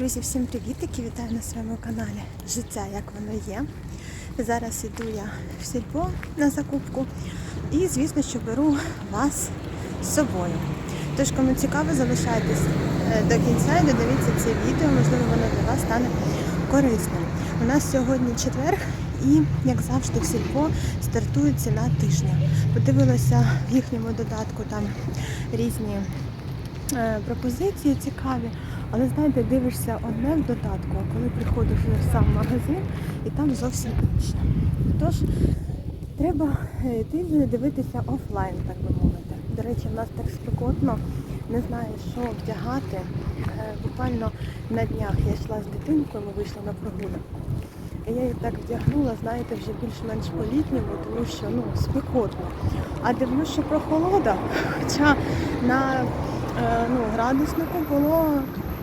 Друзі, всім привітики! Вітаю на своєму каналі Життя, як воно є. Зараз іду я в сільпо на закупку і, звісно, що беру вас з собою. Тож, кому цікаво, залишайтесь е, до кінця і додивіться це відео, можливо, воно для вас стане корисним. У нас сьогодні четвер і, як завжди, в сільпо стартує ціна тижня. Подивилася в їхньому додатку там різні пропозиції цікаві. Але знаєте, дивишся одне в додатку, а коли приходиш в сам магазин, і там зовсім інше. Тож треба е, йти дивитися офлайн, так би мовити. До речі, в нас так спекотно, не знаю, що вдягати. Е, Буквально на днях я йшла з дитинкою, ми вийшли на прогулянку. Я її так вдягнула, знаєте, вже більш-менш по-літньому, тому що ну, спекотно. А дивлюсь, що прохолода, хоча на е, ну, градуснику було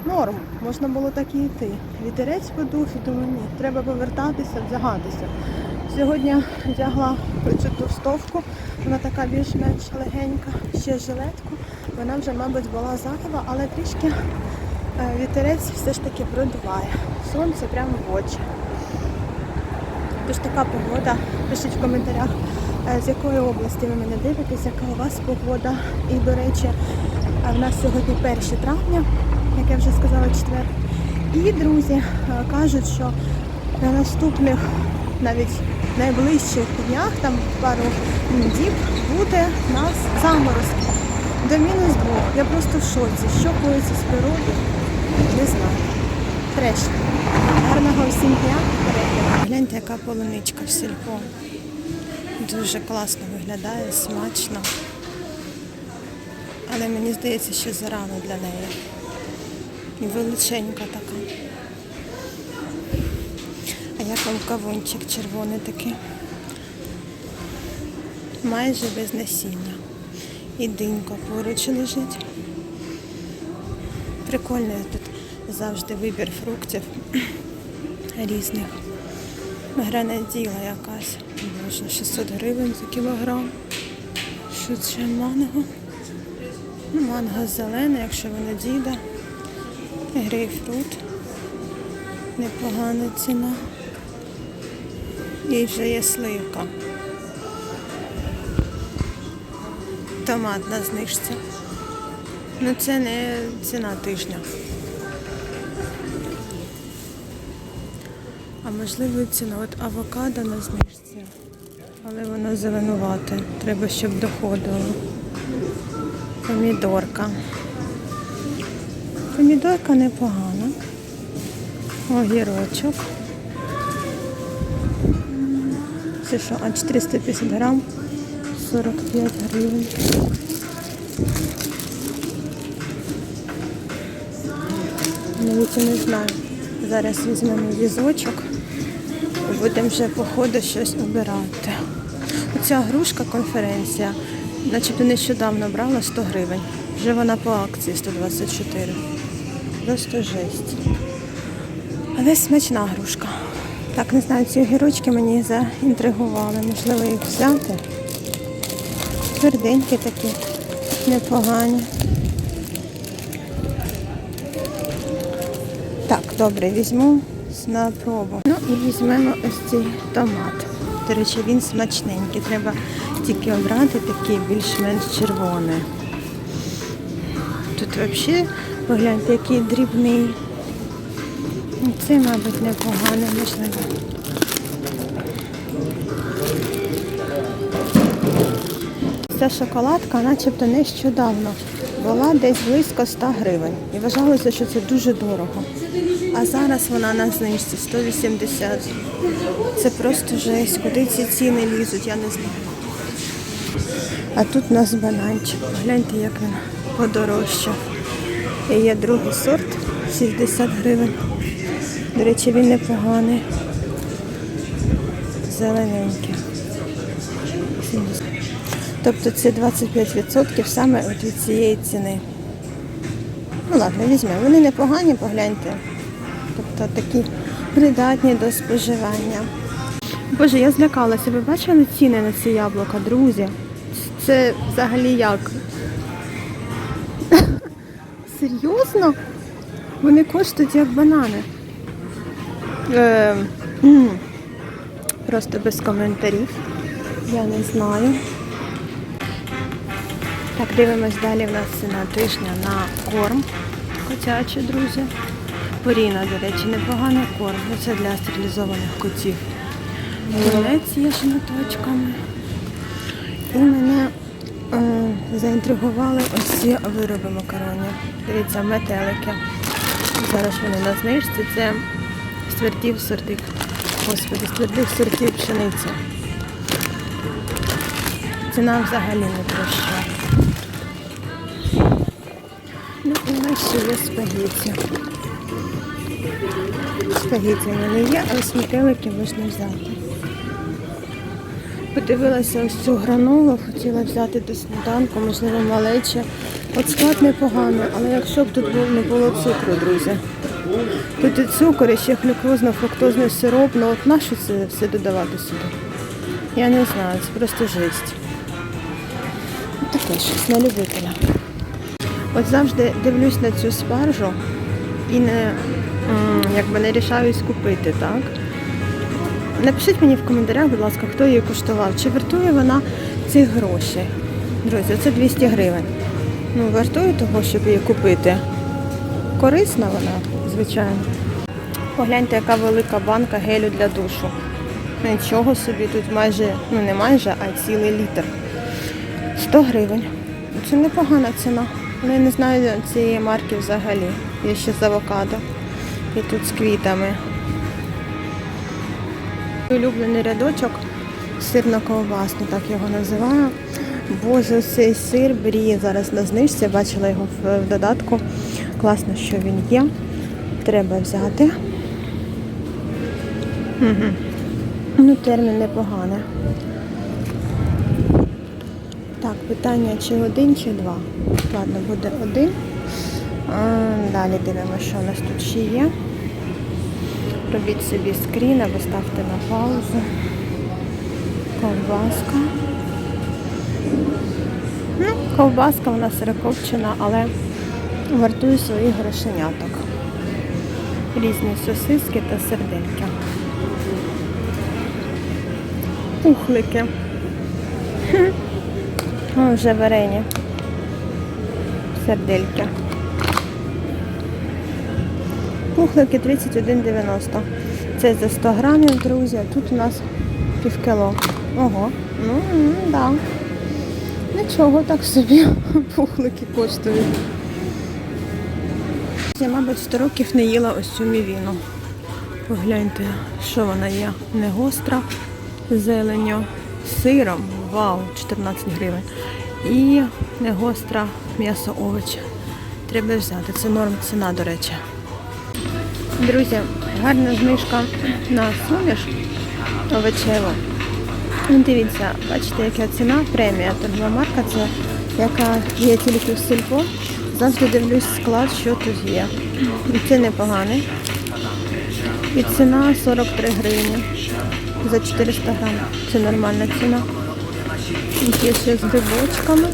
норм, можна було так і йти. Вітерець подув і думаю, ні, треба повертатися, вдягатися. Сьогодні вдягла цю товстовку, вона така більш-менш легенька, ще жилетку. Вона вже, мабуть, була зайва, але трішки е, вітерець все ж таки продуває. Сонце прямо в очі. Тож така погода. Пишіть в коментарях, е, з якої області ви мене дивитесь, яка у вас погода. І, до речі, е, в нас сьогодні 1 травня, як я вже сказала, четвер. І друзі е, кажуть, що на наступних, навіть найближчих днях, там пару діб, буде у нас заморозки до мінус двох. Я просто в шоці. Що коїться з природою, не знаю. Треш. Гарного всім дня. Гляньте, яка полуничка в сільпо. Дуже класно виглядає, смачно. Але мені здається, що зарано для неї. Величенька така. А як вам кавунчик червоний такий? Майже без насіння. І динька поруч лежить. Прикольний тут завжди вибір фруктів різних. Гранаділа якась. Боже, 600 гривень за кілограм. Що це манго? Ну, Манго зелене, якщо воно діда. Грейпфрут. Непогана ціна. І вже є сливка. Томат на знижці. Ну це не ціна тижня. А можливо ціна. От авокадо на знижці. Але воно зеленувате. Треба, щоб доходило. Помідорка. Помідорка непогана. Огірочок. Це що? А 450 грам 45 гривень. Навіть і не знаю. Зараз візьмемо візочок і будемо вже по ходу щось обирати. Оця грушка конференція, начебто нещодавно брала 100 гривень. Вже вона по акції 124. Просто жесть. Але смачна грушка. Так, не знаю, ці огірочки мені заінтригували. Можливо, їх взяти. Тверденькі такі, непогані. Так, добре, візьму на пробу. Ну і візьмемо ось цей томат. До речі, він смачненький. Треба тільки обрати такий більш-менш червоний. Тут взагалі, погляньте, який дрібний. Ну, Це, мабуть, непогано, можливо. Ця шоколадка начебто нещодавно була десь близько 100 гривень. І вважалося, що це дуже дорого. А зараз вона на знижці 180. Це просто жесть. Куди ці ціни лізуть, я не знаю. А тут у нас бананчик. Гляньте, як він подорожчав. І є другий сорт 60 гривень. До речі, він непоганий. Зелененький. Тобто це 25% саме від цієї ціни. Ну ладно, візьмемо. Вони непогані, погляньте. Тобто такі придатні до споживання. Боже, я злякалася. Ви бачили ціни на ці яблука, друзі? Це взагалі як? Серйозно? Вони коштують як банани. Е, просто без коментарів. Я не знаю. Так, дивимось далі. В нас ціна тижня на корм котячий, друзі. Поріна, до речі, непоганий корм. Ну, Це для стерилізованих котів. Тунець є шматочками. І мене заінтригували ось ці вироби макаронів. Дивіться, метелики. Зараз вони на знижці. Це з сортів. Господи, з сортів пшениці. Ціна взагалі не проща. Ну, і нас ще є спагетті. Спагетті в мене є, а ось метелики можна взяти. Подивилася ось цю гранолу, хотіла взяти до сніданку, можливо, малече. От склад непоганий, але якщо б тут не було цукру, друзі. Тут і цукор, і ще глюкозно-фруктозний сироп, ну от нащо це все додавати сюди? Я не знаю, це просто жесть. Таке щось на любителя. От завжди дивлюсь на цю спаржу і не, якби не рішаюсь купити, так? Напишіть мені в коментарях, будь ласка, хто її куштував. Чи вартує вона цих грошей? Друзі, це 200 гривень. Ну, вартує того, щоб її купити. Корисна вона, звичайно. Погляньте, яка велика банка гелю для душу. Нічого собі, тут майже, ну не майже, а цілий літр. 100 гривень. Це непогана ціна. Але я не знаю цієї марки взагалі. Є ще з авокадо. І тут з квітами. Улюблений рядочок сирно-ковбасний, так його називаю. Боже, цей сир бріє зараз на знижці. Бачила його в, додатку. Класно, що він є. Треба взяти. Угу. Ну, термін непоганий. Так, питання чи один, чи два. Ладно, буде один. Далі дивимося, що у нас тут ще є. Робіть собі скрін або ставте на паузу. Ковбаска. Ну, ковбаска нас сирокопчена, але вартує своїх грошеняток. Різні сосиски та сердельки. Пухлики. Вже варені. Сердельки. Пухлики 31,90. Це за 100 грамів, друзі. а Тут у нас пів кіло. Ого. Ну, м, да. Нічого так собі пухлики коштують. Я, мабуть, 100 років не їла ось цю мівіну. Погляньте, що вона є. Не гостра, з з сиром. Вау, 14 гривень. І не гостра м'ясо овочі. Треба взяти. Це норм ціна, до речі. Друзі, гарна знижка на суміш овочеву. Ну, Дивіться, бачите, яка ціна премія. Торгова марка це яка є тільки в сільпо. Завжди дивлюсь склад, що тут є. І це непоганий. І ціна 43 гривні за 400 грам. Це нормальна ціна. І Є ще з грибочками.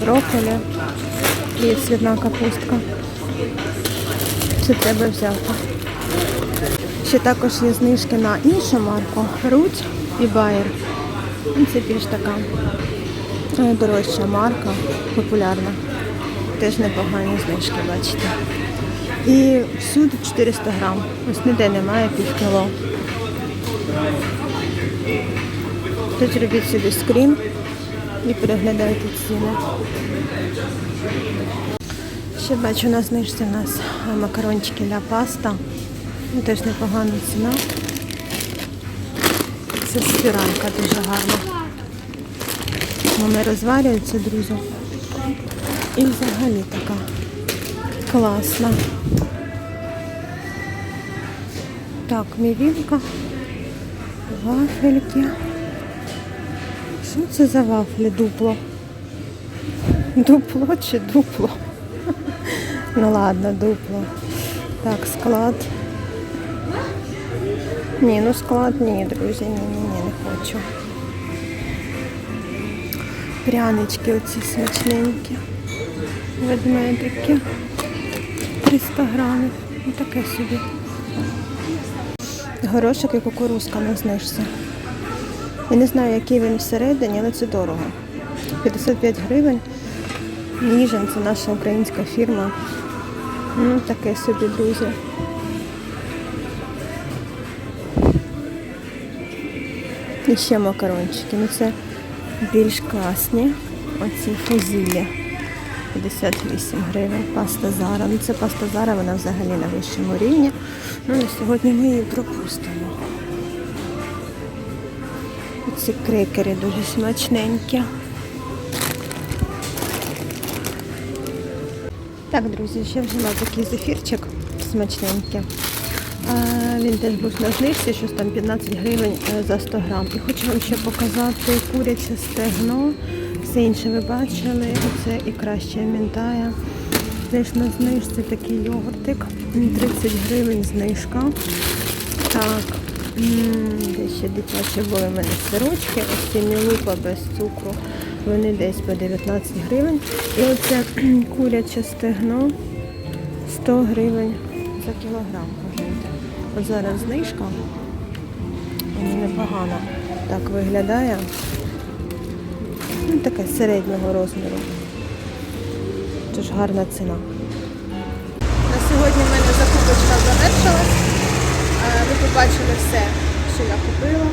Брокколі і цвітна капустка. Це треба взяти. Ще також є знижки на іншу марку Руть і Байер. Ну, Це більш така е, дорожча марка, популярна. Теж непогані знижки, бачите. І всюди 400 грам. Ось ніде немає пів кіло. Тут робіть собі скрін і переглядайте ціни. Ще бачу на знижці у нас макарончики для паста. Ну, Теж непогана ціна. Це спіралька дуже гарна. Вони розварюються, друзі. І взагалі така класна. Так, мівінка, вафельки. Що це за вафлі? Дупло? Дупло чи дупло? Ну ладно, дупло. Так, склад. Ні, ну склад ні, друзі, ні, ні, ні, не хочу. Прянички оці смачненькі. Ведмедики. 300 грамів. Ну таке собі. Горошок і кукурузка на знижці. Я не знаю, який він всередині, але це дорого. 55 гривень. Ніжин це наша українська фірма. Ну, таке собі, друзі. І ще макарончики. Ну це більш класні. Оці фузілі. 58 гривень. Паста Зара. Ну це паста Зара, вона взагалі на вищому рівні. Ну на сьогодні ми її пропустимо. Ці крекери дуже смачненькі. Так, друзі, ще взяла такий зефірчик смачненький. Він теж був на знижці, щось там 15 гривень е, за 100 грам. І хочу вам ще показати куряче стегно. Все інше ви бачили. Оце і краще мінтая. Теж на знижці такий йогуртик. 30 гривень знижка. Так. м, Де ще дитячі були в мене сирочки, ось ці мілупа без цукру. Вони десь по 19 гривень. І оце куряче стегно 100 гривень за кілограм. От зараз знижка. Непогано так виглядає. Ну, таке середнього розміру. Тож гарна ціна. На сьогодні в мене закупочка завершилась. Е, Ви побачили все, що я купила,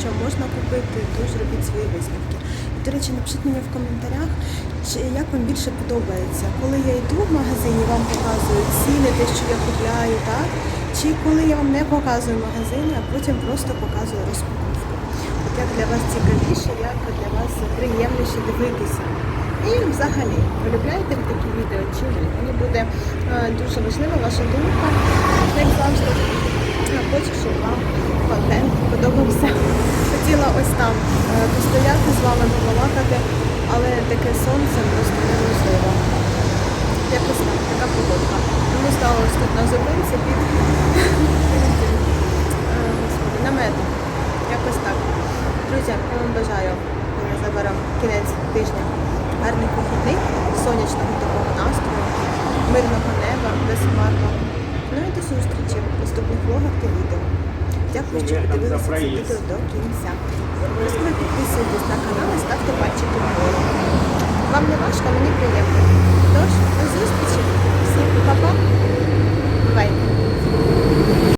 що можна купити, тож робіть свої висновки. До речі, напишіть мені в коментарях, як вам більше подобається, коли я йду в магазині, вам показую ціни, те, що я купляю, так? Чи коли я вам не показую в магазині, а потім просто показую розпаковку. От як для вас цікавіше, як для вас приємніше дивитися. І взагалі, полюбляєте ви такі відео чи ні? Мені буде е, дуже важлива ваша думка, як завжди. Я Хочу, щоб вам контент подобався. Хотіла ось там е, постояти з вами, побалакати, але таке сонце просто неможливо. Якось так, така погодка. Тому стала ось тут на зупинці під е, наметом. Якось так. Друзі, я вам бажаю коли заберемо кінець тижня гарних вихідних, сонячного такого настрою, мирного неба, безхмарного. Ну і до зустрічі в наступних влогах та відео. Дякую, що подивилися це відео до кінця. Обов'язково підписуйтесь на канал і ставте пальчики вгору. Вам не важко, мені приємно. Тож, до зустрічі. Всім па-па. Бувайте.